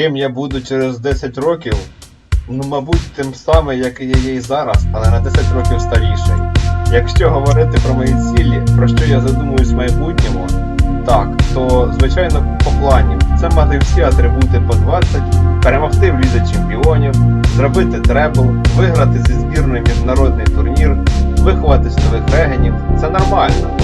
Ким я буду через 10 років? Ну, мабуть, тим самим, як і я є і зараз, але на 10 років старіший. Якщо говорити про мої цілі, про що я задумуюсь в майбутньому, так, то звичайно по планів. Це мати всі атрибути по 20, перемогти в лізі чемпіонів, зробити требл, виграти зі збірною міжнародний турнір, виховатись нових регенів. Це нормально.